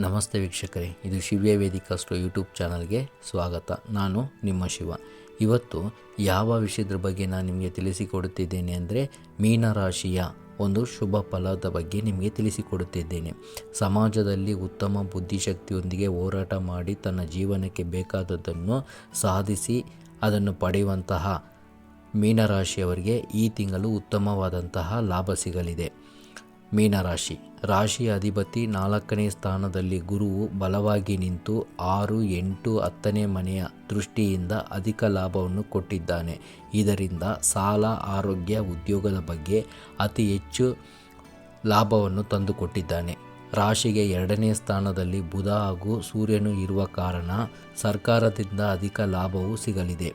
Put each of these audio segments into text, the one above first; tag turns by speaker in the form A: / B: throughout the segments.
A: ನಮಸ್ತೆ ವೀಕ್ಷಕರೇ, ಇದು ಶಿವ್ಯ ವೇದಿಕಷ್ಟು ಯೂಟ್ಯೂಬ್ ಚಾನಲ್ಗೆ ಸ್ವಾಗತ. ನಾನು ನಿಮ್ಮ ಶಿವ. ಇವತ್ತು ಯಾವ ವಿಷಯದ ಬಗ್ಗೆ ನಾನು ನಿಮಗೆ ತಿಳಿಸಿಕೊಡುತ್ತಿದ್ದೇನೆ ಅಂದರೆ ಮೀನರಾಶಿಯ ಒಂದು ಶುಭ ಫಲದ ಬಗ್ಗೆ ನಿಮಗೆ ತಿಳಿಸಿಕೊಡುತ್ತಿದ್ದೇನೆ. ಸಮಾಜದಲ್ಲಿ ಉತ್ತಮ ಬುದ್ಧಿಶಕ್ತಿಯೊಂದಿಗೆ ಹೋರಾಟ ಮಾಡಿ ತನ್ನ ಜೀವನಕ್ಕೆ ಬೇಕಾದದ್ದನ್ನು ಸಾಧಿಸಿ ಅದನ್ನು ಪಡೆಯುವಂತಹ ಮೀನರಾಶಿಯವರಿಗೆ ಈ ತಿಂಗಳು ಉತ್ತಮವಾದಂತಹ ಲಾಭ ಸಿಗಲಿದೆ. ಮೀನರಾಶಿ. ರಾಶಿಯ ಅಧಿಪತಿ ನಾಲ್ಕನೇ ಸ್ಥಾನದಲ್ಲಿ ಗುರುವು ಬಲವಾಗಿ ನಿಂತು ಆರು, ಎಂಟು, ಹತ್ತನೇ ಮನೆಯ ದೃಷ್ಟಿಯಿಂದ ಅಧಿಕ ಲಾಭವನ್ನು ಕೊಟ್ಟಿದ್ದಾನೆ. ಇದರಿಂದ ಸಾಲ, ಆರೋಗ್ಯ, ಉದ್ಯೋಗದ ಬಗ್ಗೆ ಅತಿ ಹೆಚ್ಚು ಲಾಭವನ್ನು ತಂದುಕೊಟ್ಟಿದ್ದಾನೆ. ರಾಶಿಗೆ ಎರಡನೇ ಸ್ಥಾನದಲ್ಲಿ ಬುಧ ಹಾಗೂ ಸೂರ್ಯನು ಇರುವ ಕಾರಣ ಸರ್ಕಾರದಿಂದ ಅಧಿಕ ಲಾಭವು ಸಿಗಲಿದೆ.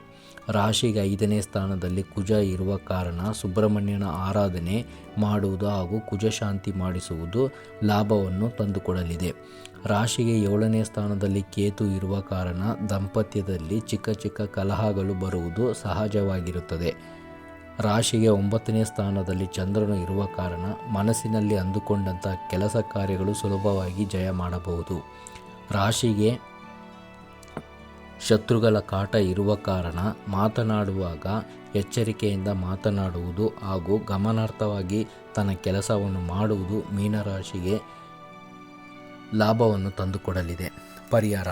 A: ರಾಶಿಗೆ ಐದನೇ ಸ್ಥಾನದಲ್ಲಿ ಕುಜ ಇರುವ ಕಾರಣ ಸುಬ್ರಹ್ಮಣ್ಯನ ಆರಾಧನೆ ಮಾಡುವುದು ಹಾಗೂ ಕುಜ ಶಾಂತಿ ಮಾಡಿಸುವುದು ಲಾಭವನ್ನು ತಂದುಕೊಡಲಿದೆ. ರಾಶಿಗೆ ಏಳನೇ ಸ್ಥಾನದಲ್ಲಿ ಕೇತು ಇರುವ ಕಾರಣ ದಾಂಪತ್ಯದಲ್ಲಿ ಚಿಕ್ಕ ಚಿಕ್ಕ ಕಲಹಗಳು ಬರುವುದು ಸಹಜವಾಗಿರುತ್ತದೆ. ರಾಶಿಗೆ ಒಂಬತ್ತನೇ ಸ್ಥಾನದಲ್ಲಿ ಚಂದ್ರನು ಇರುವ ಕಾರಣ ಮನಸ್ಸಿನಲ್ಲಿ ಅಂದುಕೊಂಡಂಥ ಕೆಲಸ ಕಾರ್ಯಗಳು ಸುಲಭವಾಗಿ ಜಯ ಮಾಡಬಹುದು. ರಾಶಿಗೆ ಶತ್ರುಗಳ ಕಾಟ ಇರುವ ಕಾರಣ ಮಾತನಾಡುವಾಗ ಎಚ್ಚರಿಕೆಯಿಂದ ಮಾತನಾಡುವುದು ಹಾಗೂ ಗಮನಾರ್ಥವಾಗಿ ತನ್ನ ಕೆಲಸವನ್ನು ಮಾಡುವುದು ಮೀನರಾಶಿಗೆ ಲಾಭವನ್ನು ತಂದುಕೊಡಲಿದೆ. ಪರಿಹಾರ.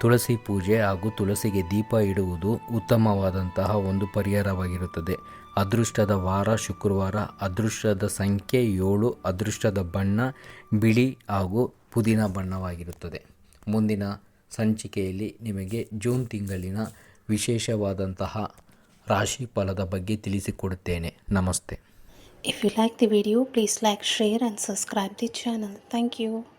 A: ತುಳಸಿ ಪೂಜೆ ಹಾಗೂ ತುಳಸಿಗೆ ದೀಪ ಇಡುವುದು ಉತ್ತಮವಾದಂತಹ ಒಂದು ಪರಿಹಾರವಾಗಿರುತ್ತದೆ. ಅದೃಷ್ಟದ ವಾರ ಶುಕ್ರವಾರ, ಅದೃಷ್ಟದ ಸಂಖ್ಯೆ ಏಳು, ಅದೃಷ್ಟದ ಬಣ್ಣ, ಬಿಳಿ ಹಾಗೂ ಪುದೀನ ಬಣ್ಣವಾಗಿರುತ್ತದೆ. ಮುಂದಿನ ಸಂಚಿಕೆಯಲ್ಲಿ ನಿಮಗೆ ಜೂನ್ ತಿಂಗಳಿನ ವಿಶೇಷವಾದಂತಹ ರಾಶಿ ಫಲದ ಬಗ್ಗೆ ತಿಳಿಸಿಕೊಡುತ್ತೇನೆ. ನಮಸ್ತೆ.
B: If you like the video please like share and subscribe the channel thank you.